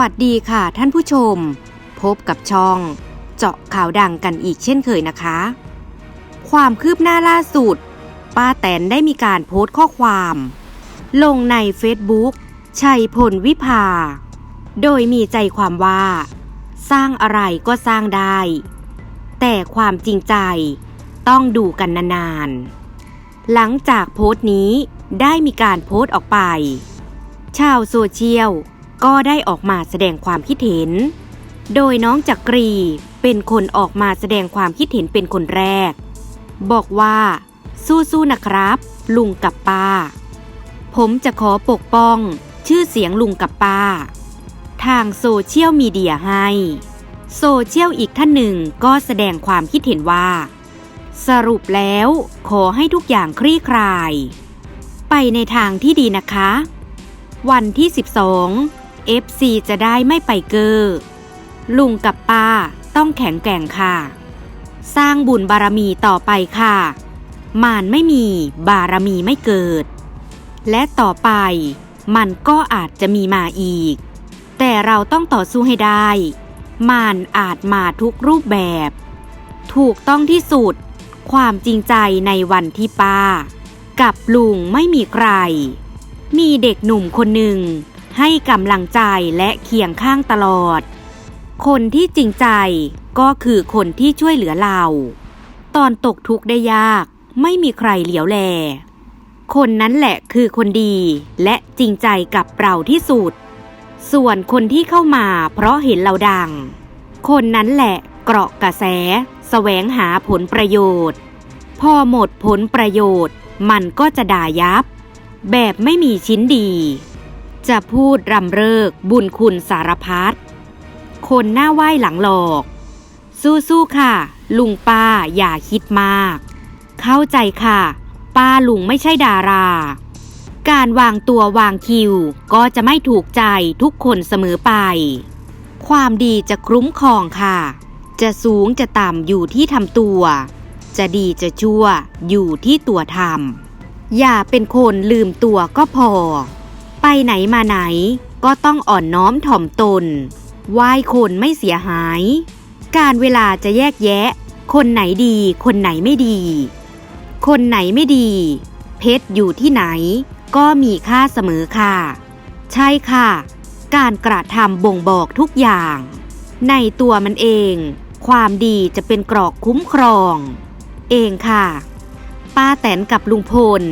วัสดีค่ะท่านผู้ชม พบกับช่อง เจาะข่าวดังกันอีกเช่นเคยนะคะ ความคืบหน้าล่าสุด ป้าแตนได้มีการโพสต์ข้อความ ลงใน Facebook ชัยพลวิภา โดยมีใจความว่า สร้างอะไรก็สร้างได้ แต่ความจริงใจต้องดูกันนานๆ หลังจากโพสต์นี้ได้มีการโพสต์ออกไป ชาวโซเชียล ก็ได้ออกมาแสดงความคิดเห็น โดยน้องจักรีเป็นคนออกมาแสดงความคิดเห็นเป็นคนแรก บอกว่า สู้ๆนะครับ ลุงกับป้า ผมจะขอปกป้อง ชื่อเสียงลุงกับป้า ทางโซเชียลมีเดียให้ โซเชียลอีกท่านหนึ่งก็แสดงความคิดเห็นว่า สรุปแล้วขอให้ทุกอย่างคลี่คลาย ไปในทางที่ดีนะคะ วันที่ 12 FC จะได้ไม่ไปเกอร์ลุงกับป้าต้องแข็งแกร่งค่ะ สร้างบุญบารมีต่อไปค่ะ มารไม่มีบารมีไม่เกิด และต่อไปมันก็อาจจะมีมาอีก แต่เราต้องต่อสู้ให้ได้ มารอาจมาทุกรูปแบบ ถูกต้องที่สุด ความจริงใจในวันที่ป้า กับลุงไม่มีใคร มีเด็กหนุ่มคนหนึ่ง ให้กำลังใจและเคียงข้างตลอด คนที่จริงใจก็คือคนที่ช่วยเหลือเรา ตอนตกทุกข์ได้ยากไม่มีใครเหลียวแล คนนั้นแหละคือคนดีและจริงใจกับเราที่สุด ส่วนคนที่เข้ามาเพราะเห็นเราดัง คนนั้นแหละเกราะกระแสแสวงหาผลประโยชน์ พอหมดผลประโยชน์มันก็จะด่ายับ แบบไม่มีชิ้นดี จะพูดรำเริกบุญคุณสารพัดคนหน้าไหว้หลังหลอก สู้ๆค่ะ ลุงป้าอย่าคิดมาก เข้าใจค่ะ ป้าลุงไม่ใช่ดารา การวางตัววางคิวก็จะไม่ถูกใจทุกคนเสมอไป ความดีจะคุ้มครองค่ะ จะสูงจะต่ำอยู่ที่ทำตัว จะดีจะชั่วอยู่ที่ตัวทำอย่าเป็นคนลืมตัวก็พอ ไปไหนมาไหนก็ต้องอ่อนน้อมถ่อมตนไหว้คนไม่เสียหาย การเวลาจะแยกแยะ คนไหนดีคนไหนไม่ดี คนไหนไม่ดี เพชรอยู่ที่ไหน ก็มีค่าเสมอค่ะ ใช่ค่ะ การกระทำบ่งบอกทุกอย่าง ในตัวมันเอง ความดีจะเป็นกรอกคุ้มครอง เองค่ะ ป้าแตนกับลุงพล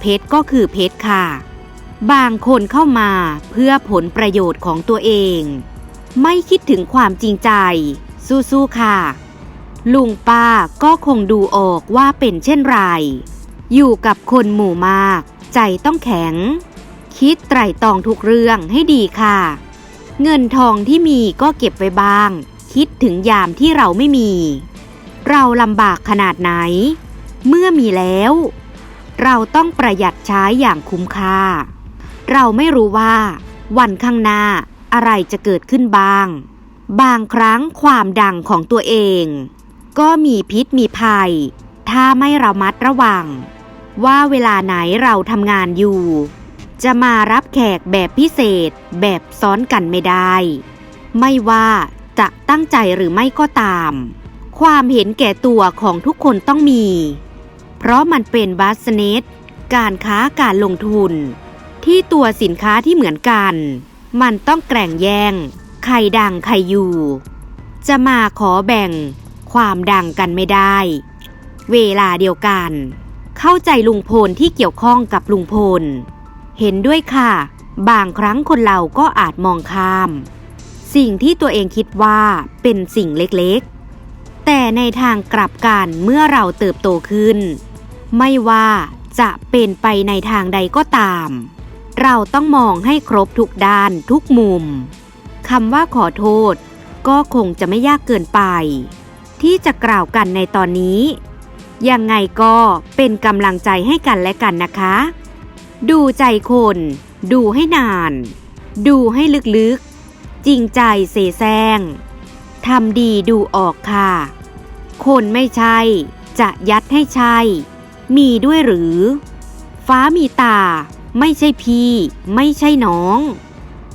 เพชรก็คือเพชรค่ะ บางคนเข้ามาเพื่อผลประโยชน์ของตัวเอง ไม่คิดถึงความจริงใจ สู้ๆค่ะ ลุงป้าก็คงดูออกว่าเป็นเช่นไร อยู่กับคนหมู่มาก ใจต้องแข็ง คิดไตร่ตรองทุกเรื่องให้ดีค่ะ เงินทองที่มีก็เก็บไว้บ้าง คิดถึงยามที่เราไม่มี เราลำบากขนาดไหน เมื่อมีแล้วเราต้องประหยัดใช้อย่างคุ้มค่า เราไม่รู้ว่า วันข้างหน้าอะไรจะเกิดขึ้นบ้าง บางครั้งความดังของตัวเอง ก็มีพิษมีภัย ถ้าไม่ระมัดระวัง ว่าเวลาไหนเราทำงานอยู่ จะมารับแขกแบบพิเศษแบบซ้อนกันไม่ได้ ไม่ว่าจะตั้งใจหรือไม่ก็ตาม ความเห็นแก่ตัวของทุกคนต้องมี เพราะมันเป็นบัสเนสการค้าการลงทุน ที่ตัวสินค้าที่เหมือนกัน มันต้องแกร่งแย่งใครดังใครอยู่ จะมาขอแบ่งความดังกันไม่ได้ เวลาเดียวกัน เข้าใจลุงพลที่เกี่ยวข้องกับลุงพล เห็นด้วยค่ะ บางครั้งคนเราก็อาจมองข้าม สิ่งที่ตัวเองคิดว่าเป็นสิ่งเล็กๆ แต่ในทางกลับกันเมื่อเราเติบโตขึ้น ไม่ว่าจะเป็นไปในทางใดก็ตาม เราต้องมองให้ครบทุกด้านทุกมุมคำว่าขอโทษ ก็คงจะไม่ยากเกินไป ที่จะกล่าวกันในตอนนี้ ยังไงก็เป็นกำลังใจให้กันและกันนะคะ ดูใจคน ดูให้นาน ดูให้ลึกๆ จริงใจเสแสร้งทำดีดูออกค่ะ คนไม่ใช่ จะยัดให้ใช่ มีด้วยหรือ ฟ้ามีตา ไม่ใช่พี่ ไม่ใช่น้อง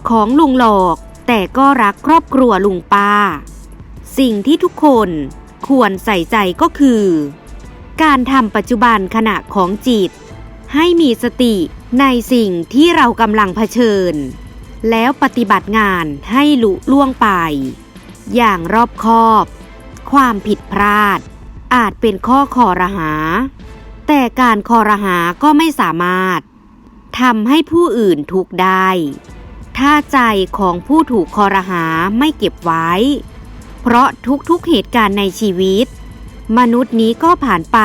ของลุงหลอก แต่ก็รักครอบครัวลุงป้า สิ่งที่ทุกคนควรใส่ใจก็คือ การทำปัจจุบันขณะของจิต ให้มีสติในสิ่งที่เรากำลังเผชิญ แล้วปฏิบัติงานให้ลุล่วงไป อย่างรอบคอบ ความผิดพลาด อาจเป็นข้อคอรหา แต่การคอรหาก็ไม่สามารถ ทำให้ผู้อื่นทุกข์ได้ ถ้าใจของผู้ถูกคอรหาไม่เก็บไว้ เพราะทุกๆเหตุการณ์ในชีวิต มนุษย์นี้ก็ผ่านไป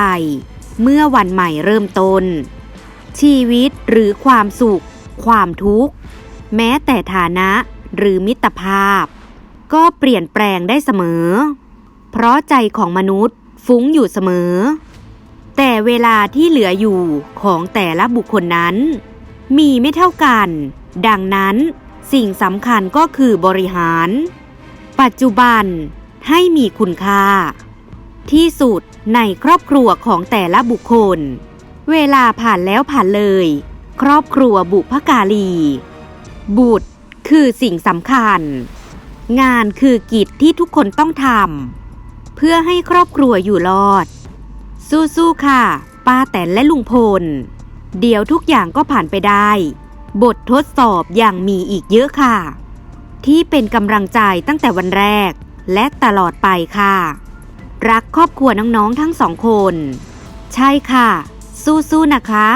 เมื่อวันใหม่เริ่มต้น ชีวิตหรือความสุข ความทุกข์ แม้แต่ฐานะหรือมิตรภาพ ก็เปลี่ยนแปลงได้เสมอ เพราะใจของมนุษย์ฟุ้งอยู่เสมอ แต่เวลาที่เหลืออยู่ของแต่ละบุคคลนั้น มีไม่เท่ากัน ดังนั้นสิ่งสำคัญก็คือบริหาร ปัจจุบันให้มีคุณค่า ที่สุดในครอบครัวของแต่ละบุคคล เวลาผ่านแล้วผ่านเลย ครอบครัวบุพการี บุตรคือสิ่งสำคัญ งานคือกิจที่ทุกคนต้องทำเพื่อให้ครอบครัวอยู่รอด สู้ๆค่ะ ป้าแตนและลุงพล เดี๋ยวทุกอย่างก็ผ่านไปได้ บททดสอบอย่างมีอีกเยอะค่ะ ที่เป็นกำลังใจตั้งแต่วันแรก และตลอดไปค่ะ รักครอบครัวน้องๆทั้งสองคน ใช่ค่ะ สู้ๆนะคะ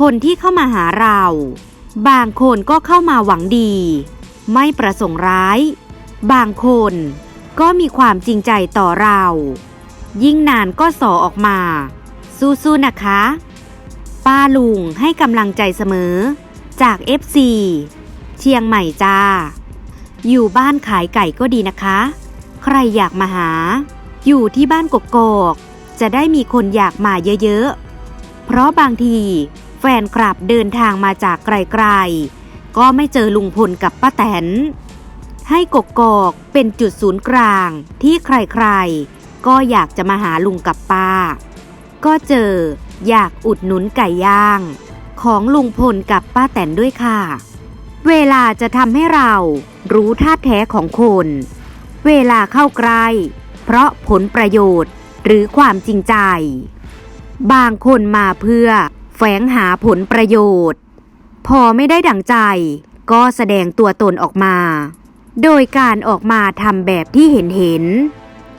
คนที่เข้ามาหาเรา บางคนก็เข้ามาหวังดี ไม่ประสงค์ร้าย บางคนก็มีความจริงใจต่อเรา ยิ่งนานก็สอออกมา สู้ๆนะคะ ป้าลุงให้กำลังใจเสมอ จาก FC เชียงใหม่จ้า อยู่บ้านขายไก่ก็ดีนะคะ ใครอยากมาหา อยู่ที่บ้านกกอกจะได้มีคนอยากมาเยอะๆ เพราะบางทีแฟนคลับเดินทางมาจากไกลๆ ก็ไม่เจอลุงพลกับป้าแตน ให้กกอกเป็นจุดศูนย์กลางที่ใครๆ ก็อยากจะมาหาลุงกับป้า ก็เจอ อยากอุดหนุนไก่ย่าง ของลุงพลกับป้าแตนด้วยค่ะ เวลาจะทำให้เรารู้ท่าแท้ของคน เวลาเข้าใกล้เพราะผลประโยชน์หรือความจริงใจ บางคนมาเพื่อแฝงหาผลประโยชน์ พอไม่ได้ดังใจ ก็แสดงตัวตนออกมา โดยการออกมาทำแบบที่เห็นเห็น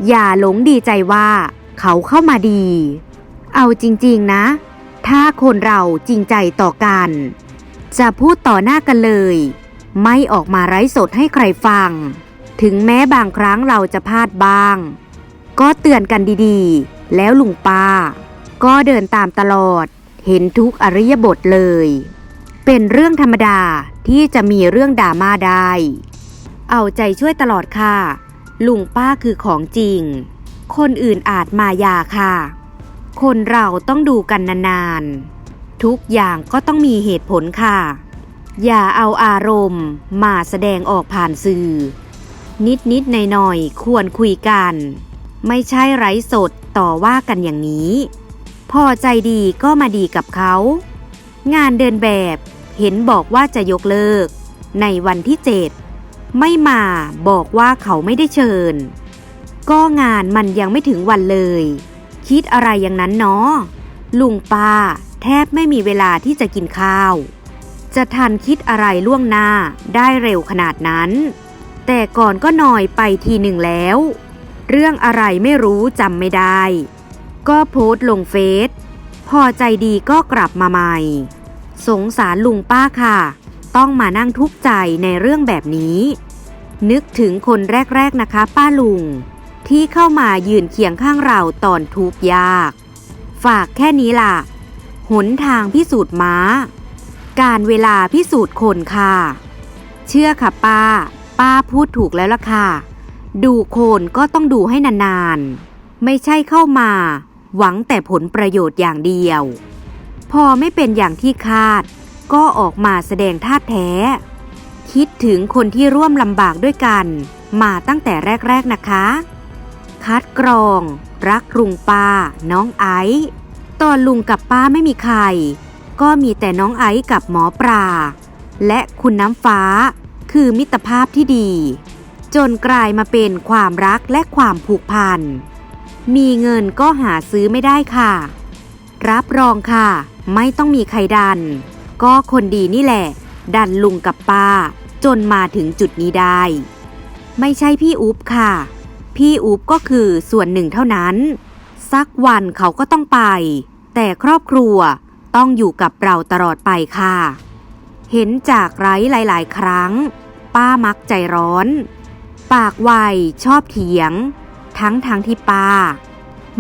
อย่าหลงดีใจว่าเขาเข้ามาดี เอาจริง ๆ นะ ถ้าคนเราจริงใจต่อกัน จะพูดต่อหน้ากันเลย ไม่ออกมาไร้สดให้ใครฟัง ถึงแม้บางครั้งเราจะพลาดบ้าง ก็เตือนกันดีๆ แล้วลุงป้า ก็เดินตามตลอด เห็นทุกอริยบทเลย เป็นเรื่องธรรมดาที่จะมีเรื่องดรามาได้ เอาใจช่วยตลอดค่ะ ลุงป้าคือของจริง คนอื่นอาจมายาค่ะ คนเราต้องดูกันนานๆ ทุกอย่างก็ต้องมีเหตุผลค่ะ อย่าเอาอารมณ์มาแสดงออกผ่านสื่อ นิดนิดหน่อยหน่อยๆควรคุยกัน ไม่ใช่ไร้สดต่อว่ากันอย่างนี้ พอใจดีก็มาดีกับเขา งานเดินแบบเห็นบอกว่าจะยกเลิก ในวันที่เจ็ดไม่มาบอกว่าเขาไม่ได้เชิญ ก็งานมันยังไม่ถึงวันเลย คิดอะไรอย่างนั้นเนาะลุงป้า แทบไม่มีเวลาที่จะกินข้าว จะทันคิดอะไรล่วงหน้าได้เร็วขนาดนั้น แต่ก่อนก็หน่อยไปทีหนึ่งแล้ว เรื่องอะไรไม่รู้จำไม่ได้ ก็โพสต์ลงเฟซพอใจดีก็กลับมาใหม่ สงสารลุงป้าค่ะ ต้องมานั่งทุกข์ใจในเรื่องแบบนี้ นึกถึงคนแรก ๆนะคะ ป้าลุง ที่เข้ามายืนเคียงข้างเราตอนทุกข์ยาก ฝากแค่นี้ล่ะ หนทางพิสูจน์ม้า การเวลาพิสูจน์คนค่ะ เชื่อค่ะป้า ป้าพูดถูกแล้วล่ะค่ะ ดูโคนก็ต้องดูให้นานๆ ไม่ใช่เข้ามา หวังแต่ผลประโยชน์อย่างเดียว พอไม่เป็นอย่างที่คาด ก็ออกมาแสดงท่าแท้ คิดถึงคนที่ร่วมลำบากด้วยกัน มาตั้งแต่แรก ๆนะคะ คัดกรอง รักลุงป้า น้องไอซ์ตอนลุงกับป้าไม่มีใคร ก็มีแต่น้องไอซ์กับหมอปลาและคุณน้ำฟ้า คือมิตรภาพที่ดี จนกลายมาเป็นความรักและความผูกพัน มีเงินก็หาซื้อไม่ได้ค่ะ รับรองค่ะ ไม่ต้องมีใครดัน ก็คนดีนี่แหละ ดันลุงกับป้า จนมาถึงจุดนี้ได้ ไม่ใช่พี่อุ๊บค่ะ พี่อุ๊บก็คือส่วนหนึ่งเท่านั้น สักวันเขาก็ต้องไป แต่ครอบครัวต้องอยู่กับเราตลอดไปค่ะ เห็นจากไร้หลาย ๆ ครั้ง ป้ามักใจร้อน ปากไวชอบเถียง ทั้งทางที่ป้า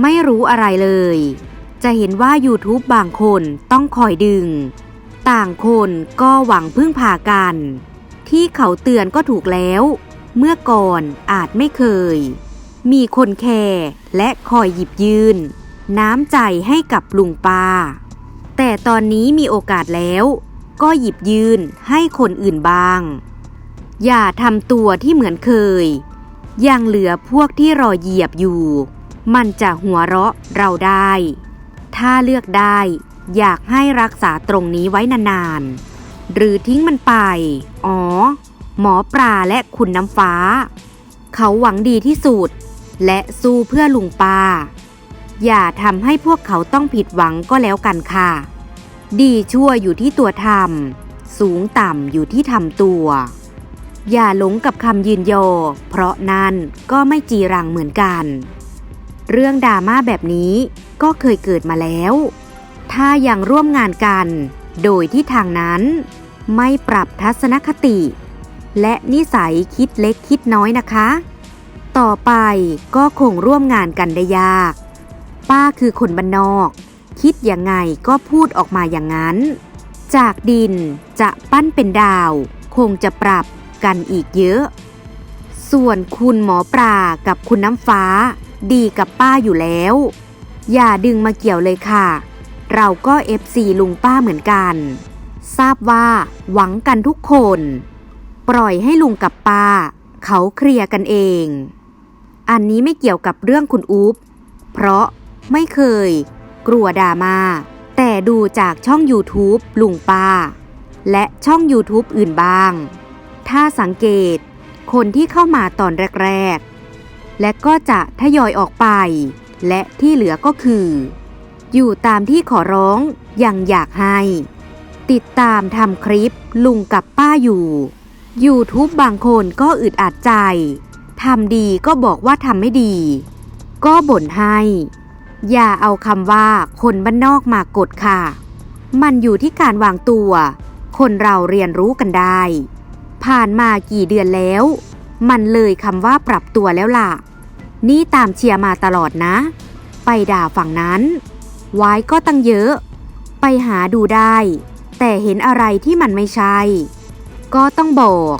ไม่รู้อะไรเลย จะเห็นว่า YouTube บางคนต้องคอยดึง ต่างคนก็หวังพึ่งพากัน ที่เขาเตือนก็ถูกแล้ว เมื่อก่อนอาจไม่เคย มีคนแคร์และคอยหยิบยืน น้ำใจให้กับลุงป้า แต่ตอนนี้มีโอกาสแล้ว ก็หยิบยืนให้คนอื่นบ้าง อย่าทำตัวที่เหมือนเคย ยังเหลือพวกที่รอเหยียบอยู่ มันจะหัวเราะเราได้ ถ้าเลือกได้อยากให้รักษาตรงนี้ไว้นานๆ หรือทิ้งมันไป อ๋อ หมอปลาและคุณน้ำฟ้า เขาหวังดีที่สุด และสู้เพื่อลุงป้า อย่าทำให้พวกเขาต้องผิดหวังก็แล้วกันค่ะ ดีชั่วอยู่ที่ตัวทำสูงต่ำอยู่ที่ทำตัว อย่าหลงกับคำยืนยเพราะนั่นก็ไม่จีรังเหมือนกัน เรื่องดราม่าแบบนี้ก็เคยเกิดมาแล้ว ถ้ายังร่วมงานกัน โดยที่ทางนั้น ไม่ปรับทัศนคติ และนิสัยคิดเล็กคิดน้อยนะคะ ต่อไปก็คงร่วมงานกันได้ยาก ป้าคือคนบ้านนอก คิดยังไงก็พูดออกมาอย่างนั้น จากดินจะปั้นเป็นดาว คงจะปรับกันอีกเยอะ ส่วนคุณหมอปลากับคุณน้ำฟ้า ดีกับป้าอยู่แล้ว อย่าดึงมาเกี่ยวเลยค่ะ เราก็เอฟซีลุงป้าเหมือนกัน ทราบว่าหวังกันทุกคน ปล่อยให้ลุงกับป้าเขาเคลียร์กันเอง อันนี้ไม่เกี่ยวกับเรื่องคุณอุ๊บเพราะไม่เคย กลัวดราม่าแต่ดูจากช่อง YouTube ลุงป้า และช่อง YouTube อื่นบ้าง ถ้าสังเกต คนที่เข้ามาตอนแรก ๆ และก็จะทยอยออกไป และที่เหลือก็คือ อยู่ตามที่ขอร้องยังอยากให้ ติดตามทำคลิปลุงกับป้าอยู่ YouTube บางคนก็อึดอัดใจ ทำดีก็บอกว่าทำไม่ดี ก็บ่นให้ อย่าเอาคำว่าคนบ้านนอกมากดค่ะ มันอยู่ที่การวางตัว คนเราเรียนรู้กันได้ ผ่านมากี่เดือนแล้ว มันเลยคำว่าปรับตัวแล้วล่ะ นี่ตามเชียร์มาตลอดนะ ไปด่าฝั่งนั้น ไว้ก็ตั้งเยอะ ไปหาดูได้ แต่เห็นอะไรที่มันไม่ใช่ ก็ต้องบอก